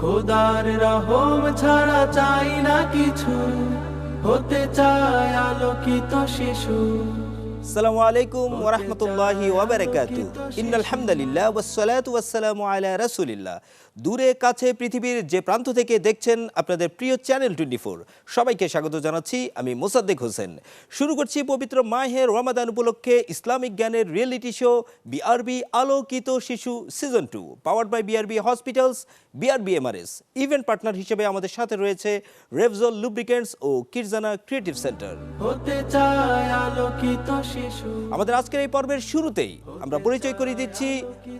খোদার রহম ছাড়া চাই না কিছু। হতে চায় আলোকিত শিশু। আসসালামু আলাইকুম ওরহমতুল্লাহি ওবরাকাতু ইন্নাল হামদুলিল্লাহ ওয়াসসালাতু ওয়াসসালামু আলা রাসূলিল্লাহ। দূরে কাছে পৃথিবীর যে প্রান্ত থেকে দেখছেন আপনাদের প্রিয় চ্যানেল টোয়েন্টি ফোর সবাইকে স্বাগত জানাচ্ছি আমি মোসাদ্দেক হোসেন। শুরু করছি পবিত্র মাহের রমাদান উপলক্ষে ইসলামিক জ্ঞানের reality show BRB Alokito Shishu season two powered by BRB hospitals BRB MRS event partner হিসেবে আমাদের সাথে রয়েছে রেভজল লুব্রিকেন্টস ও KidZania creative centre Alokito Shishu. আমাদের আজকের এই পর্বের শুরুতেই আমরা পরিচয় করিয়ে দিচ্ছি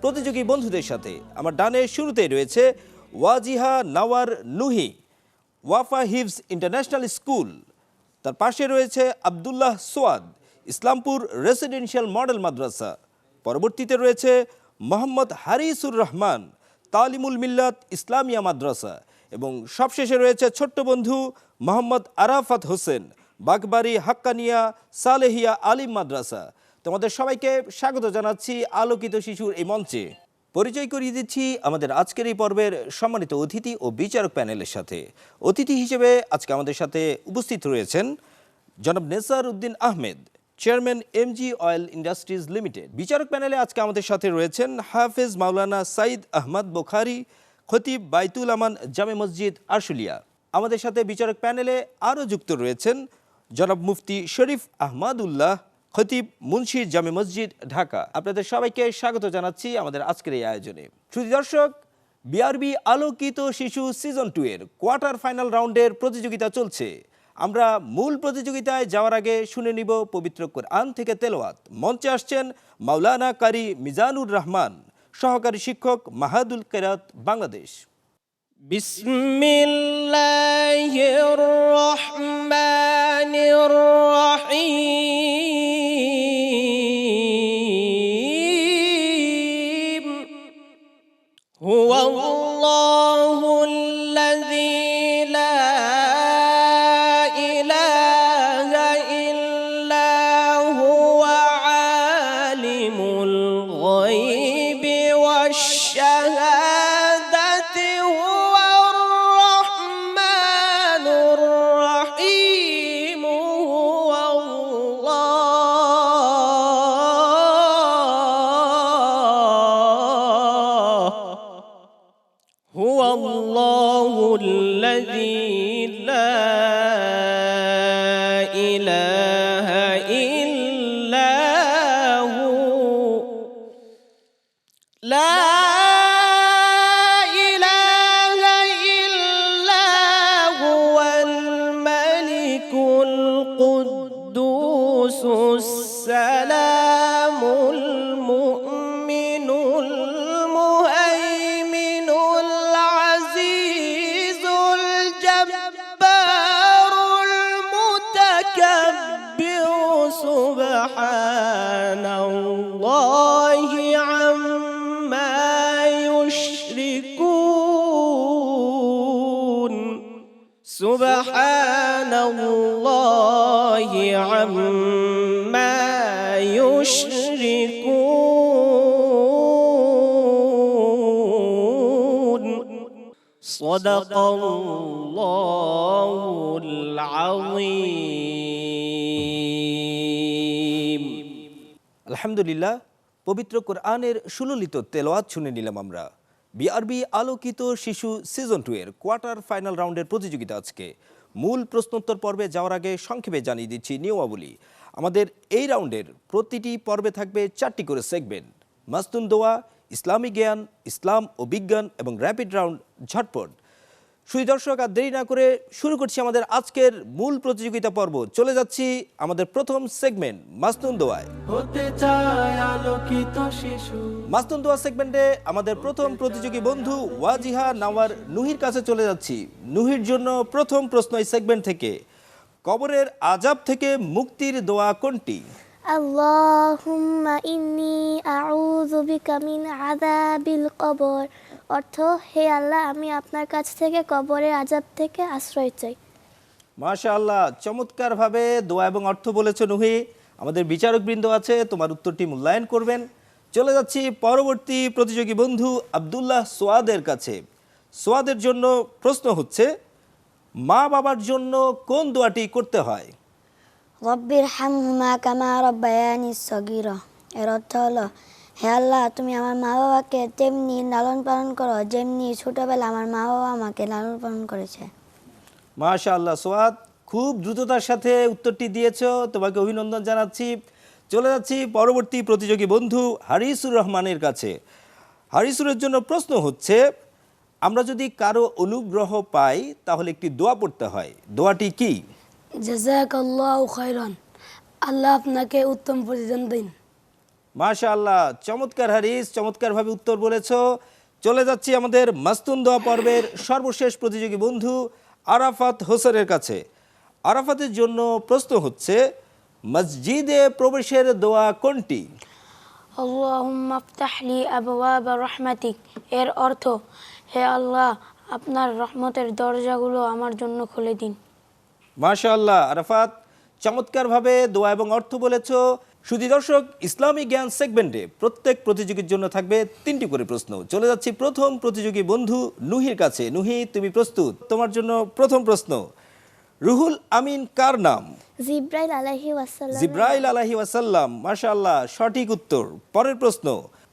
প্রতিযোগী বন্ধুদের সাথে। আমার ডানের শুরুতেই রয়েছে ওয়াজিহা নাওয়ার নুহি, ওয়াফা হিভস ইন্টারন্যাশনাল স্কুল। তার পাশে রয়েছে আবদুল্লাহ সোয়াদ, ইসলামপুর রেসিডেন্সিয়াল মডেল মাদ্রাসা। পরবর্তীতে রয়েছে মোহাম্মদ হারিসুর রহমান, তালিমুল মিল্লাত ইসলামিয়া মাদ্রাসা। এবং সবশেষে রয়েছে ছোট্ট বন্ধু মোহাম্মদ আরাফাত হোসেন, বাগবাড়ি হাক্কানিয়া সালেহিয়া আলিম মাদ্রাসা। তোমাদের সবাইকে স্বাগত জানাচ্ছি আলোকিত শিশুর এই মঞ্চে। পরিচয় করিয়ে দিচ্ছি আমাদের আজকের এই পর্বের সম্মানিত অতিথি ও বিচারক প্যানেলের সাথে। অতিথি হিসেবে আজকে আমাদের সাথে উপস্থিত রয়েছেন জনাব Nesar Uddin Ahmed, chairman M G oil industries limited. বিচারক প্যানেলে আজকে আমাদের সাথে রয়েছেন হাফেজ মাওলানা সাইদ আহমদ বোখারি, খতিব বাইতুল আমান জামে মসজিদ আশুলিয়া আমাদের সাথে বিচারক প্যানেলে আরও যুক্ত রয়েছেন জনাব মুফতি শরীফ আহমাদুল্লাহ খতিব মুন্সি জামে মসজিদ, ঢাকা। আপনাদের সবাইকে স্বাগত জানাচ্ছি আমাদের আজকের এই আয়োজনে। শ্রুতি দর্শক বিআরবি আলোকিত শিশু সিজন টু এর কোয়ার্টার ফাইনাল রাউন্ডের প্রতিযোগিতা চলছে। আমরা মূল প্রতিযোগিতায় যাওয়ার আগে শুনে নিব পবিত্র কোরআন থেকে তেলোয়াত মঞ্চে আসছেন মাওলানা কারি মিজানুর রহমান, সহকারী শিক্ষক মাহাদুল কেরাত, বাংলাদেশ। বিসমিল্লাহির রহমানির রহিম। والله love. سبحان الله عما يشركون صدق الله العظيم আলহামদুলিল্লাহ পবিত্র কোরআনের সুললিত তেলাওয়াত শুনে নিলাম আমরা বিআরবি আলোকিত শিশু সিজন টু এর কোয়ার্টার ফাইনাল রাউন্ডের প্রতিযোগিতা আজকে। মূল প্রশ্নোত্তর পর্বে যাওয়ার আগে সংক্ষেপে জানিয়ে দিচ্ছি নিয়মাবলী। আমাদের এই রাউন্ডের প্রতিটি পর্বে থাকবে চারটি করে সেগমেন্ট। মাস্তুন দোয়া, ইসলামী জ্ঞান, ইসলাম ও বিজ্ঞান এবং র্যাপিড রাউন্ড ঝটপট। সুই দর্শক আর দেরি না করে শুরু করছি আমাদের আজকের মূল প্রতিযোগিতা পর্ব। চলে যাচ্ছি আমাদের প্রথম সেগমেন্ট মাস্তুন দোয়ায়। হতে চায় আলোকিত শিশু। মাস্তুন দোয়া সেগমেন্টে আমাদের প্রথম প্রতিযোগী বন্ধু ওয়াজিহা নাওয়ার নুহির কাছে চলে যাচ্ছি। নুহির জন্য প্রথম প্রশ্ন এই সেগমেন্ট থেকে কবরের আজাব থেকে মুক্তির দোয়া কোনটি? আল্লাহুম্মা ইন্নি আউযু বিকা মিন আযাবিল কবর। অর্থ হে আল্লাহ আমি আপনার কাছ থেকে কবরের আযাব থেকে আশ্রয় চাই। মাশা আল্লাহ চমৎকারভাবে দোয়া এবং অর্থ বলেছ নুহি। আমাদের বিচারক বৃন্দ আছে তোমার উত্তরটি মূল্যায়ন করবেন। চলে যাচ্ছি পরবর্তী প্রতিযোগী বন্ধু আবদুল্লাহ সোয়াদের কাছে। সোয়াদের জন্য প্রশ্ন হচ্ছে মা বাবার জন্য কোন দোয়াটি করতে হয়? রব্বির হামহুমা কামা রব্বায়ানি সগিরা। এর অর্থ হলো হে আল্লাহ তুমি আমার মা বাবাকে তেমনি লালন পালন করো যেমনি ছোটবেলা আমার মা বাবা আমাকে লালন পালন করেছে। মাশা আল্লাহ সোয়াদ খুব দ্রুততার সাথে উত্তরটি দিয়েছ তোমাকে অভিনন্দন জানাচ্ছি। চলে যাচ্ছি পরবর্তী প্রতিযোগী বন্ধু হারিসুর রহমানের কাছে। হারিসুরের জন্য প্রশ্ন হচ্ছে আমরা যদি কারও অনুগ্রহ পাই তাহলে একটি দোয়া পড়তে হয়। দোয়াটি কি? জাজাক আল্লাহ খাইরান আল্লাহ আপনাকে উত্তম প্রতিদান দিন। মাশা আল্লাহ চমৎকার হারিস চমৎকারভাবে উত্তর বলেছ। চলে যাচ্ছি আমাদের মাস্তুন দোয়া পর্বের সর্বশেষ প্রতিযোগী বন্ধু আরাফাত হোসেনের কাছে। আরাফাতের জন্য প্রশ্ন হচ্ছে মসজিদে প্রবেশের দোয়া কোনটি? এর অর্থ হে আল্লাহ আপনার রহমতের দরজাগুলো আমার জন্য খুলে দিন। মাশা আল্লাহ আরাফাত চমৎকারভাবে দোয়া এবং অর্থ বলেছ। শুধু দর্শক ইসলামী জ্ঞান সেগমেন্টে প্রত্যেক প্রতিযোগীর জন্য থাকবে তিনটি করে প্রশ্ন। চলে যাচ্ছি প্রথম প্রতিযোগী বন্ধু নুহির কাছে। নুহি তুমি প্রস্তুত? তোমার জন্য প্রথম প্রশ্ন রুহুল আমিন কার নাম? জিব্রাইল আলাহি ওয়াসাল্লাম। জিব্রাইল আলাহি ওয়াসাল্লাম মাশা আল্লাহ সঠিক উত্তর। পরের প্রশ্ন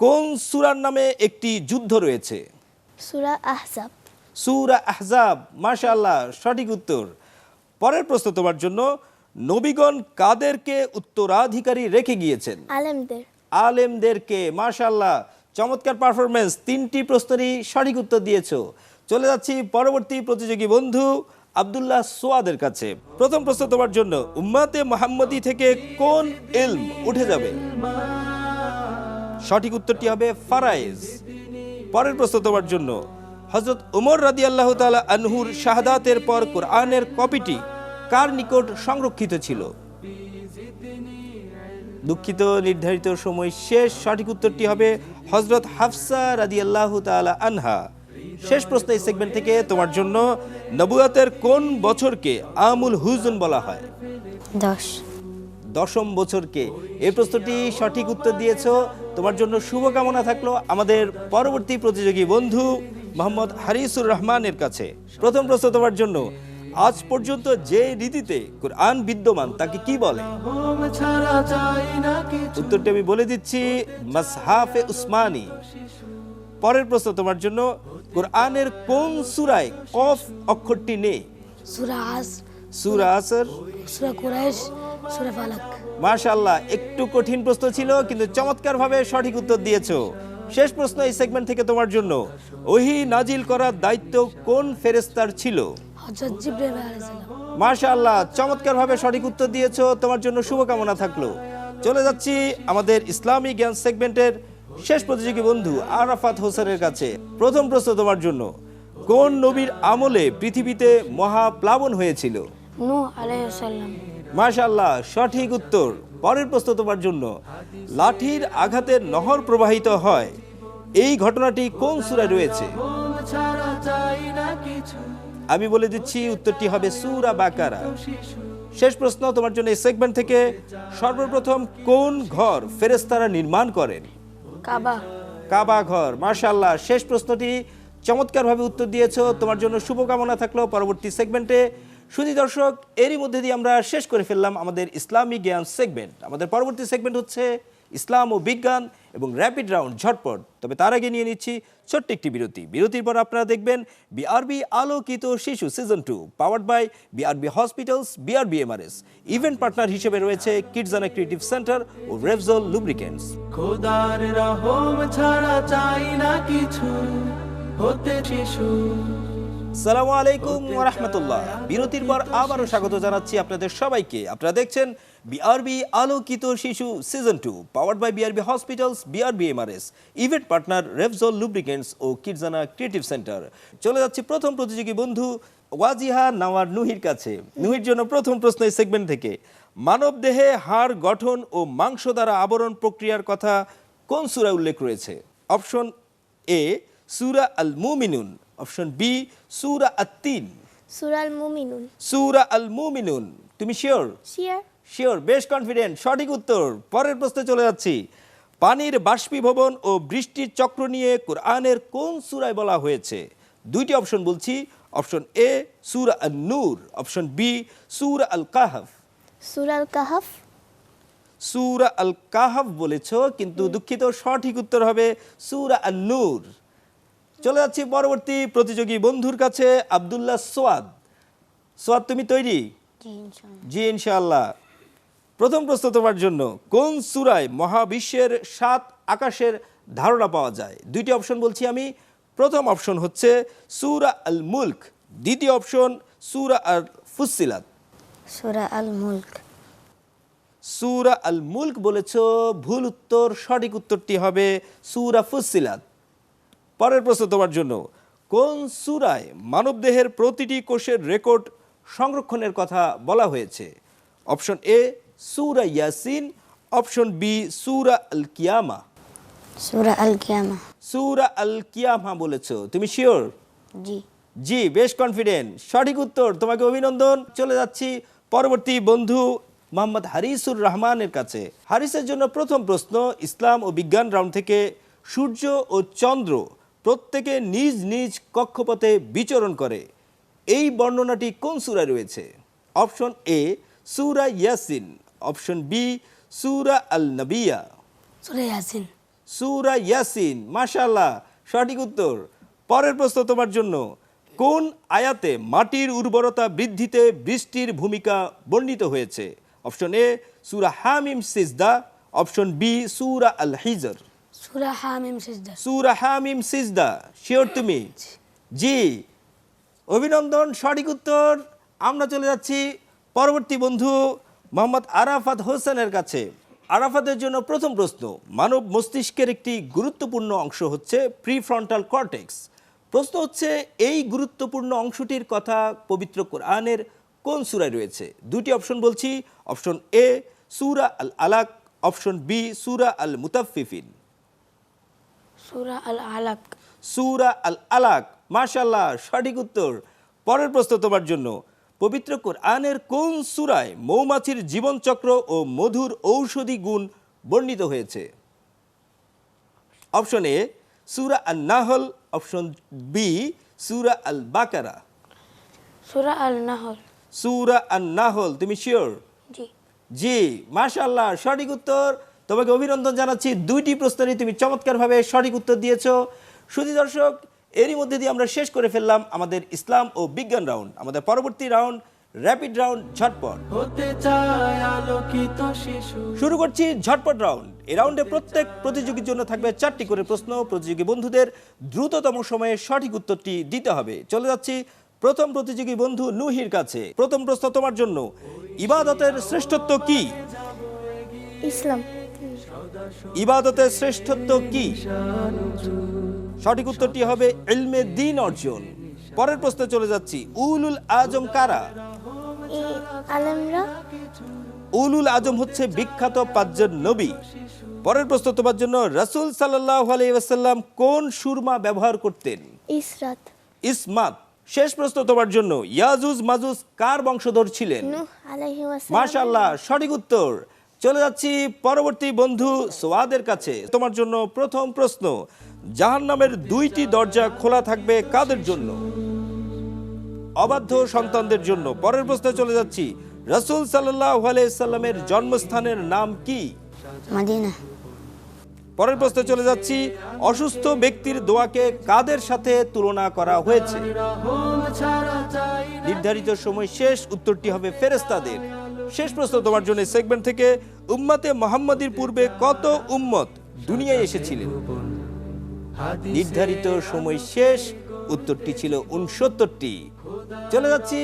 কোন সুরার নামে একটি যুদ্ধ রয়েছে? সুরা আহজাব। সুরা আহজাব মাশা আল্লাহ সঠিক উত্তর। পরের প্রশ্ন তোমার জন্য নবীগণ কাদেরকে উত্তরাধিকারী রেখে গিয়েছেন? আলেমদের। আলেমদেরকে মাশাল্লাহ চমৎকার পারফরমেন্স তিনটি প্রশ্নেরই সঠিক উত্তর দিয়েছ। চলে যাচ্ছি পরবর্তী প্রতিযোগী বন্ধু আব্দুল্লাহ সোয়াদের কাছে। প্রথম প্রশ্ন তোমার জন্য উম্মাতে মোহাম্মদী থেকে কোন ইলম উঠে যাবে? সঠিক উত্তরটি হবে ফারাইজ। পরের প্রশ্ন তোমার জন্য হজরত উমর রাদি আল্লাহ তালা আনহুর শাহাদাতের পর কোরআনের কপিটি কার নিকট সংরক্ষিত ছিল? দুঃখিত নির্ধারিত সময় শেষ সঠিক উত্তরটি হবে হজরত হাফসা রাদি আল্লাহ তালা আনহা। শেষ প্রশ্ন এই সেগমেন্ট থেকে তোমার জন্য নবুয়াতের কোন বছরকে আমুল হুজুন বলা হয়? দশ। দশম বছরকে। এই প্রশ্নটি সঠিক উত্তর দিয়েছ। তোমার জন্য শুভকামনা থাকল আমাদের পরবর্তী প্রতিযোগী বন্ধু মোহাম্মদ হারিসুর রহমানের কাছে। প্রথম প্রশ্ন তোমার জন্য আজ পর্যন্ত যে রীতিতে কোরআন বিদ্যমান তাকে কি বলে? উত্তরটি আমি বলে দিচ্ছি মাসহাফে উসমানী। পরের প্রশ্ন তোমার জন্য কোরআনের কোন সুরায় কফ অক্ষরটি নেই সুরা আস। সূরা আসর? সুরা কুরাইশ সুরা ফালাক। মাশাআল্লাহ একটু কঠিন প্রশ্ন ছিল কিন্তু চমৎকারভাবে সঠিক উত্তর দিয়েছ। শেষ প্রশ্ন এই সেগমেন্ট থেকে তোমার জন্য। ওহি নাজিল করার দায়িত্ব কোন ফেরেস্তার ছিল? হজরত জিব্রাইল আলাইহিসসালাম মাশাআল্লাহ চমৎকারভাবে সঠিক উত্তর দিয়েছ তোমার জন্য শুভকামনা থাকল। চলে যাচ্ছি আমাদের ইসলামী জ্ঞান সেগমেন্টের শেষ প্রতিযোগী বন্ধু আরাফাত হোসেনের কাছে। প্রথম প্রশ্ন তোমার জন্য কোন নবীর আমলে পৃথিবীতে মহাপ্লাবন হয়েছিল? নূহ আলাইহিসসালাম মাশাল্লাহ সঠিক উত্তর। পরের প্রশ্ন তোমার জন্য লাঠির আঘাতের নহর প্রবাহিত হয় এই ঘটনাটি কোন সূরায় রয়েছে? আমি বলে দিচ্ছি উত্তরটি হবে সুরা বাকারা। শেষ প্রশ্ন তোমার জন্য এই সেগমেন্ট থেকে সর্বপ্রথম কোন ঘর ফেরেশতারা নির্মাণ করেন? কাবা। কাবা ঘর মাশাল্লাহ শেষ প্রশ্নটি চমৎকারভাবে উত্তর দিয়েছ। তোমার জন্য শুভকামনা থাকল পরবর্তী সেগমেন্টে শুধু দর্শক এরই মধ্যে দিয়ে আমরা শেষ করে ফেললাম আমাদের ইসলামী জ্ঞান সেগমেন্ট আমাদের পরবর্তী সেগমেন্ট হচ্ছে ইসলাম ও বিজ্ঞান এবং র্যাপিড রাউন্ড ঝটপট। তবে তার আগে নিয়ে নিচ্ছি ছোট্ট একটি বিরতি। বিরতির পর আপনারা দেখবেন BRB Alokito Shishu season two powered by BRB hospitals BRB MRS event partner হিসেবে রয়েছে কিডজানা ক্রিয়েটিভ সেন্টার ও রেভজল লুব্রিকেন্টস খোদার রহম ছাড়া চাই না কিছু হতে শিশু। সালামু আলাইকুম ওরহমতুল্লাহ বিরতির পর আবারও স্বাগত জানাচ্ছি আপনাদের সবাইকে। আপনারা দেখছেন বিআরবি আলোকিত শিশু season two powered by BRB hospitals BRB MRS event partner রেভজল lubricants ও কিডজানা ক্রিয়েটিভ সেন্টার চলে যাচ্ছি প্রথম প্রতিযোগী বন্ধু ওয়াজিহা নাওয়ার নুহির কাছে। নুহির জন্য প্রথম প্রশ্ন এই সেগমেন্ট থেকে মানব দেহে হাড় গঠন ও মাংস দ্বারা আবরণ প্রক্রিয়ার কথা কোন সূরায় উল্লেখ রয়েছে? অপশন এ সুরা আল মুমিনুন অপশন বি সুরা আত্তিন। সুরাল মুমিনুন সুরা আল মুমিনুন তুমি শিওর শিয়ার শিওর বেশ কনফিডেন্ট সঠিক উত্তর। পরের প্রশ্নে চলে যাচ্ছি। পানির বাষ্পীভবন ও বৃষ্টির চক্র নিয়ে কোরআনের কোন সুরায় বলা হয়েছে? দুইটি অপশন বলছি অপশন এ সুর আল নূর অপশন বি সুরা আল কাহাফ সুরাল কাহাফ সুরা আল কাহাফ বলেছ কিন্তু দুঃখিত সঠিক উত্তর হবে সুরা আল নূর চলে যাচ্ছি পরবর্তী প্রতিযোগী বন্ধুর কাছে আব্দুল্লাহ সোয়াদ। সোয়াদ তুমি তৈরি? জি ইনশাল্লাহ জি ইনশাআল্লাহ। প্রথম প্রশ্ন তোমার জন্য কোন সুরায় মহাবিশ্বের সাত আকাশের ধারণা পাওয়া যায়? দুইটি অপশন বলছি আমি। প্রথম অপশন হচ্ছে সুরা আল মুলক দ্বিতীয় অপশন সুরা আল ফুসিলাত সুরা আল মুলক সুরা আল মুলক বলেছ ভুল উত্তর সঠিক উত্তরটি হবে সুরা ফুসিলাত পরের প্রশ্ন তোমার জন্য কোন সুরায় মানবদেহের প্রতিটি কোষের রেকর্ড সংরক্ষণের কথা বলা হয়েছে? অপশন এ সুরা ইয়াসিন অপশন বি সুরা আল কিয়ামা সুরা আল কিয়ামা সুরা আল কিয়ামা বলেছ তুমি শিওর জি। জি বেশ কনফিডেন্ট সঠিক উত্তর তোমাকে অভিনন্দন। চলে যাচ্ছি পরবর্তী বন্ধু মোহাম্মদ হারিসুর রহমানের কাছে। হারিসের জন্য প্রথম প্রশ্ন ইসলাম ও বিজ্ঞান রাউন্ড থেকে সূর্য ও চন্দ্র প্রত্যেকে নিজ নিজ কক্ষপথে বিচরণ করে। এই বর্ণনাটি কোন সূরায় রয়েছে? অপশন এ সুরা ইয়াসিন অপশন বি সূরা আল নবিয়া সুরা ইয়াসিন সুরা ইয়াসিন মাশাল্লাহ সঠিক উত্তর। পরের প্রশ্ন তোমার জন্য। কোন আয়াতে মাটির উর্বরতা বৃদ্ধিতে বৃষ্টির ভূমিকা বর্ণিত হয়েছে? অপশন এ সুরা হামিম সিজদা অপশন বি সুরা আল হিজর সুরা হামিম সিজদা সুরা হামিম সিজদা শিওর তুমি? জি অভিনন্দন সঠিক উত্তর। আমরা চলে যাচ্ছি। পরবর্তী বন্ধু মোহাম্মদ আরাফাত হোসেনের কাছে। আরাফাতের জন্য প্রথম প্রশ্ন মানব মস্তিষ্কের একটি গুরুত্বপূর্ণ অংশ হচ্ছে প্রিফ্রন্টাল কর্টেক্স। প্রশ্ন হচ্ছে এই গুরুত্বপূর্ণ অংশটির কথা পবিত্র কোরআনের কোন সুরায় রয়েছে? দুটি অপশন বলছি অপশন এ সুরা আল আলাক অপশন বি সূরা আল মুতাফফিফিন। সুরা আল আলাক। সুরা আল আলাক মাশাল্লাহ সঠিক উত্তর। পরের প্রশ্ন তোমার জন্য পবিত্র কোরআনের কোন সুরায় মৌমাছির জীবনচক্র ও মধুর ঔষধি গুণ বর্ণিত হয়েছে? অপশন এ সুরা আল নাহল অপশন বি সুরা আল বাকারা সুরা আল নাহল সুরা আল নাহল তুমি শিওর জি। জি মাশাল্লাহ সঠিক উত্তর। তোমাকে অভিনন্দন জানাচ্ছি। দুইটি প্রশ্নেরই তুমি চমৎকারভাবে সঠিক উত্তর দিয়েছ। শুধু দর্শক এরই মধ্যে দিয়ে আমরা শেষ করে ফেললাম আমাদের ইসলাম ও বিজ্ঞান রাউন্ড আমাদের পরবর্তী রাউন্ড র্যাপিড রাউন্ড ঝটপট। হতে চায় আলোকিত শিশু। শুরু করছি ঝটপট রাউন্ড। এই রাউন্ডে প্রত্যেক প্রতিযোগীর জন্য থাকবে চারটি করে প্রশ্ন। প্রতিযোগী বন্ধুদের দ্রুততম সময়ে সঠিক উত্তরটি দিতে হবে। চলে যাচ্ছি প্রথম প্রতিযোগী বন্ধু নুহির কাছে। প্রথম প্রশ্ন তোমার জন্য। ইবাদতের শ্রেষ্ঠত্ব কি? ইসলাম। ইবাদতের শ্রেষ্ঠত্ব কি? সঠিক উত্তরটি হবে ইলমে দিন অর্জন। পরের প্রশ্নে চলে যাচ্ছি উলুল আজম কারা? উলুল আজম হচ্ছে বিখ্যাত পাঁচজন নবী। পরের প্রশ্ন তোমার জন্য রাসূল সাল্লাল্লাহু আলাইহি ওয়াসাল্লাম কোন সুরমা ব্যবহার করতেন? ইসরাত। ইসমাত। শেষ প্রশ্ন তোমার জন্য ইয়াজুজ মাজুজ কার বংশধর ছিলেন? মাশাল্লাহ সঠিক উত্তর। চলে যাচ্ছি পরবর্তী বন্ধু সোয়াদের কাছে। তোমার জন্য প্রথম প্রশ্ন জাহান্নামের দুইটি দরজা খোলা থাকবে কাদের জন্য? অবাধ্য সন্তানদের জন্য। পরের প্রশ্নে চলে যাচ্ছি। রাসূল সাল্লামের জন্মস্থানের নাম কি? পরের প্রশ্নে চলে যাচ্ছি। অসুস্থ ব্যক্তির দোয়াকে কাদের সাথে তুলনা করা হয়েছে? নির্ধারিত সময় শেষ উত্তরটি হবে ফেরেস্তাদের শেষ প্রশ্ন তোমার জন্য সেগমেন্ট থেকে। উম্মতে মোহাম্মদীর পূর্বে কত উম্মত দুনিয়ায় এসেছিলেন? নির্ধারিত সময় শেষ উত্তরটি ছিল উনসত্তরটি। চলে যাচ্ছি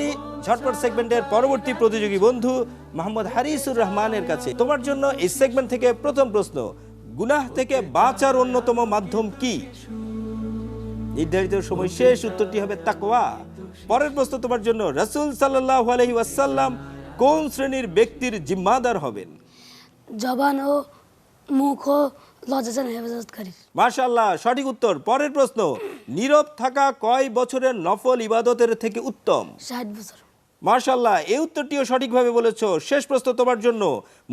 ঝটপট সেগমেন্টের পরবর্তী প্রতিযোগী বন্ধু মোহাম্মদ হারিসুর রহমানের কাছে। তোমার জন্য এই সেগমেন্ট থেকে প্রথম প্রশ্ন গুনাহ থেকে বাঁচার অন্যতম মাধ্যম কি? নির্ধারিত সময় শেষ উত্তরটি হবে তাকওয়া। পরের প্রশ্ন তোমার জন্য রাসূল সাল্লাল্লাহু আলাইহি ওয়াসাল্লাম কোন শ্রেণির ব্যক্তির জিম্মাদার হবেন? জবান ও মুখ ও লজ্জাজান হেফাজতকারী মাশাআল্লাহ সঠিক উত্তর। পরের প্রশ্ন নীরব থাকা কয় বছরের নফল ইবাদতের থেকে উত্তম? ষাট বছর। মাশাআল্লাহ এই উত্তরটিও সঠিকভাবে বলেছ। শেষ প্রশ্ন তোমার জন্য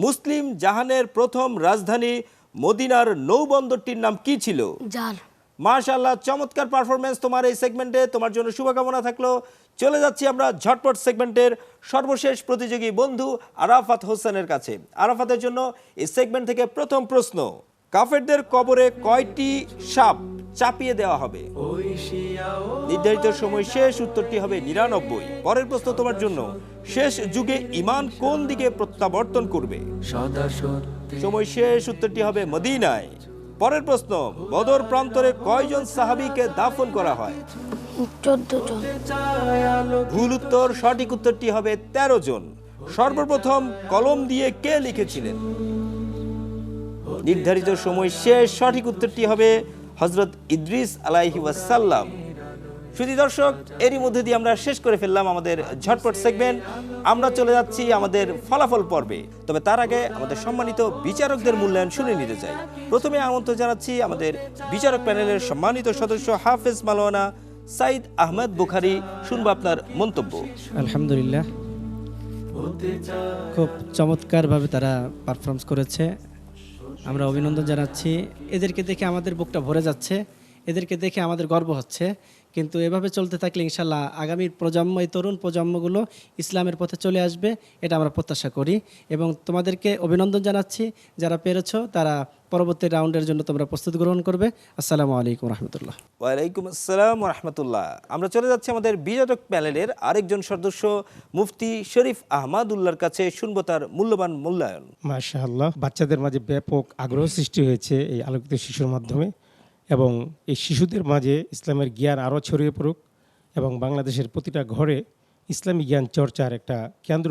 মুসলিম জাহানের প্রথম রাজধানী মদিনার নৌবন্দরটির নাম কি ছিল? জাল। মাশাআল্লাহ চমৎকার পারফরমেন্স তোমার এই সেগমেন্টে তোমার জন্য শুভকামনা থাকল। চলে যাচ্ছি আমরা ঝটপট সেগমেন্টের সর্বশেষ প্রতিযোগী বন্ধু আরাফাত হোসেনের কাছে। আরাফাতের জন্য এই সেগমেন্ট থেকে প্রথম প্রশ্ন। কাফেরদের কবরে কয়টি সাপ চাপিয়ে দেওয়া হবে? নির্ধারিত সময় শেষ উত্তরটি হবে নিরানব্বই। পরের প্রশ্ন তোমার জন্য। শেষ যুগে ইমান কোন দিকে প্রত্যাবর্তন করবে? সময় শেষ উত্তরটি হবে মদিনায়। পরের প্রশ্ন বদর প্রান্তরে কয়জন সাহাবিকে দাফন করা হয়? ভুল উত্তর সঠিক উত্তরটি হবে ১৩ জন। সর্বপ্রথম কলম দিয়ে কে লিখেছিলেন? নির্ধারিত সময় শেষ। সঠিক উত্তরটি হবে হজরত ইদ্রিস আলাইহি ওয়াসাল্লাম। শুধু দর্শক, এরই মধ্যে দিয়ে আমরা শেষ করে ফেললাম আমাদের ঝটপট সেগমেন্ট আমরা চলে যাচ্ছি আমাদের ফলাফল পর্বে। তবে তার আগে আমাদের সম্মানিত বিচারকদের মূল্যায়ন শুনে নিতে চাই। প্রথমে আমন্ত্রণ জানাচ্ছি আমাদের বিচারক প্যানেলের সম্মানিত সদস্য হাফেজ মালোয়ানা সাইদ আহমেদ বুখারি। শুনব আপনার মন্তব্য। আলহামদুলিল্লাহ। খুব চমৎকারভাবে তারা পারফরমেন্স করেছে। আমরা অভিনন্দন জানাচ্ছি। এদেরকে দেখে আমাদের বুকটা ভরে যাচ্ছে। এদেরকে দেখে আমাদের গর্ব হচ্ছে। কিন্তু এভাবে চলতে থাকলে ইনশাল্লাহ আগামী প্রজন্ম এই তরুণ প্রজন্মগুলো ইসলামের পথে চলে আসবে এটা আমরা প্রত্যাশা করি। এবং তোমাদেরকে অভিনন্দন জানাচ্ছি যারা পেরেছ তারা পরবর্তী রাউন্ডের জন্য তোমরা প্রস্তুত গ্রহণ করবে। আসসালামু আলাইকুম রহমতুল্লাহ। ওয়ালাইকুম আসসালাম রহমতুল্লাহ আমরা চলে যাচ্ছি আমাদের বিচারক প্যানেলের আরেকজন সদস্য মুফতি শরীফ আহমাদুল্লাহর কাছে শুনব তার মূল্যবান মূল্যায়ন। মাশাআল্লাহ। বাচ্চাদের মাঝে ব্যাপক আগ্রহ সৃষ্টি হয়েছে এই আলোকিত শিশুর মাধ্যমে। এবং এই শিশুদের মাঝে ইসলামের জ্ঞান আরও ছড়িয়ে পড়ুক এবং বাংলাদেশের প্রতিটা ঘরে ইসলামী জ্ঞান চর্চার একটা কেন্দ্র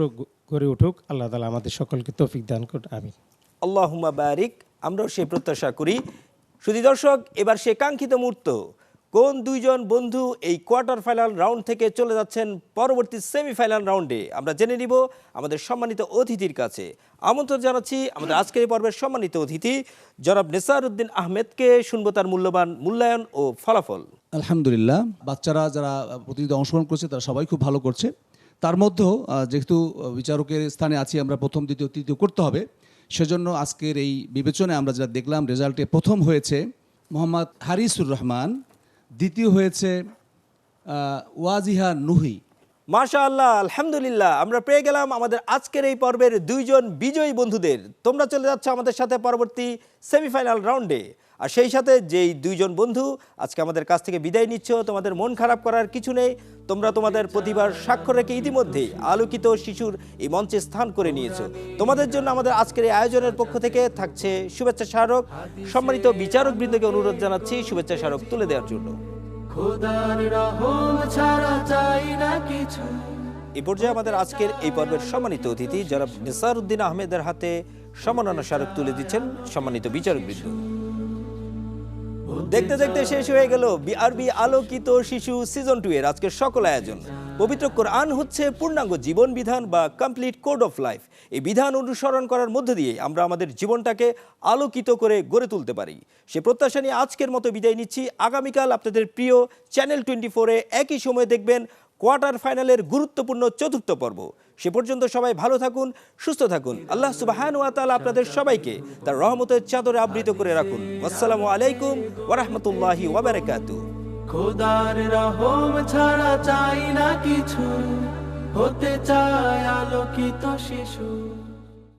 গড়ে উঠুক। আল্লাহ তালা আমাদের সকলকে তৌফিক দান করুন আমি আল্লাহ বারিক, আমরাও সেই প্রত্যাশা করি। শুধু দর্শক, এবার সে কাঙ্ক্ষিত মুহূর্ত। কোন দুইজন বন্ধু এই কোয়ার্টার ফাইনাল রাউন্ড থেকে চলে যাচ্ছেন পরবর্তী সেমিফাইনাল রাউন্ডে? আমরা জেনে নিব আমাদের সম্মানিত অতিথির কাছে। আমন্ত্রণ জানাচ্ছি আমাদের আজকের এই পর্বের সম্মানিত অতিথি, জনাব নেসার উদ্দিন আহমেদকে শুনব তার মূল্যবান মূল্যায়ন ও ফলাফল। আলহামদুলিল্লাহ, বাচ্চারা যারা প্রতিযোগিতা অংশগ্রহণ করছে তারা সবাই খুব ভালো করছে। তার মধ্যেও যেহেতু বিচারকের স্থানে আছি, আমরা প্রথম, দ্বিতীয়, তৃতীয় করতে হবে। সেজন্য আজকের এই বিবেচনায় আমরা যেটা দেখলাম, রেজাল্টে প্রথম হয়েছে মোহাম্মদ হারিসুর রহমান। দ্বিতীয় হয়েছে ওয়াজিহা নুহি। মাশা আল্লাহ আলহামদুলিল্লাহ, আমরা পেয়ে গেলাম আমাদের আজকের এই পর্বের দুইজন বিজয়ী বন্ধুদের। তোমরা চলে যাচ্ছ আমাদের সাথে পরবর্তী সেমিফাইনাল রাউন্ডে। আর সেই সাথে যেই দুইজন বন্ধু আজকে আমাদের কাছ থেকে বিদায় নিচ্ছ তোমাদের মন খারাপ করার কিছু নেই। তোমরা তোমাদের প্রতিভার স্বাক্ষর রেখে ইতিমধ্যেই আলোকিত শিশুর এই মঞ্চে স্থান করে নিয়েছো। তোমাদের জন্য আমাদের আজকের এই আয়োজনের পক্ষ থেকে থাকছে শুভেচ্ছা স্মারক। সম্মানিত বিচারক বৃন্দকে অনুরোধ জানাচ্ছি শুভেচ্ছা স্মারক তুলে দেওয়ার জন্য। খোদার রহম ছাড়া চাই না কিছু। এই পর্যায়ে আমাদের আজকের এই পর্বের সম্মানিত অতিথি যারা নিসার উদ্দিন আহমেদের হাতে সম্মাননা স্মারক তুলে দিচ্ছেন সম্মানিত বিচারক বিচারকবৃন্দ দেখতে দেখতে শেষ হয়ে গেল বিআরবি আলোকিত শিশু সিজন টু এর আজকের সকল আয়োজন। পবিত্র কোরআন হচ্ছে পূর্ণাঙ্গ জীবন বিধান বা কমপ্লিট কোড অফ লাইফ এই বিধান অনুসরণ করার মধ্য দিয়ে আমরা আমাদের জীবনটাকে আলোকিত করে গড়ে তুলতে পারি। সে প্রত্যাশা নিয়ে আজকের মতো বিদায় নিচ্ছি। আগামীকাল আপনাদের প্রিয় চ্যানেল টোয়েন্টি ফোরে একই সময় দেখবেন কোয়ার্টার ফাইনালের গুরুত্বপূর্ণ চতুর্থ পর্ব। সে পর্যন্ত সবাই ভালো থাকুন, সুস্থ থাকুন। আল্লাহ সুবাহান ওয়া তালা আপনাদের সবাইকে তার রহমতের চাদরে আবৃত করে রাখুন। আসসালামু আলাইকুম ওয়া রাহমাতুল্লাহি ওয়া বারাকাতুহু। খোদার রহম ছাড়া চাই না কিছু, হতে চায় আলোকিত শিশু।